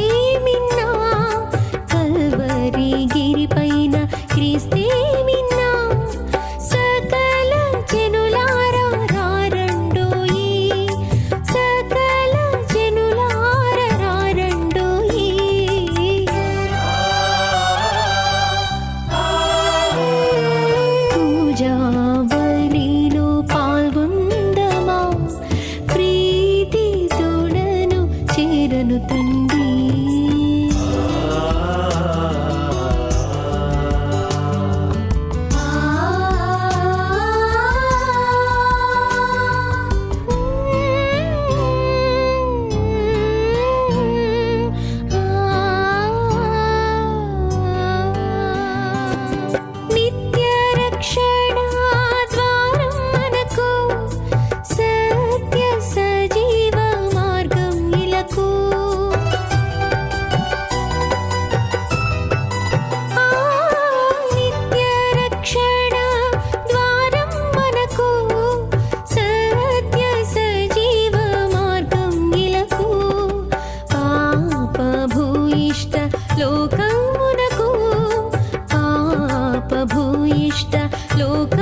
ప్రేమిన్నా Calvary గిరిపైన క్రీస్తు భూయిష్ట లోకమునకు పాప భూయిష్ట లోక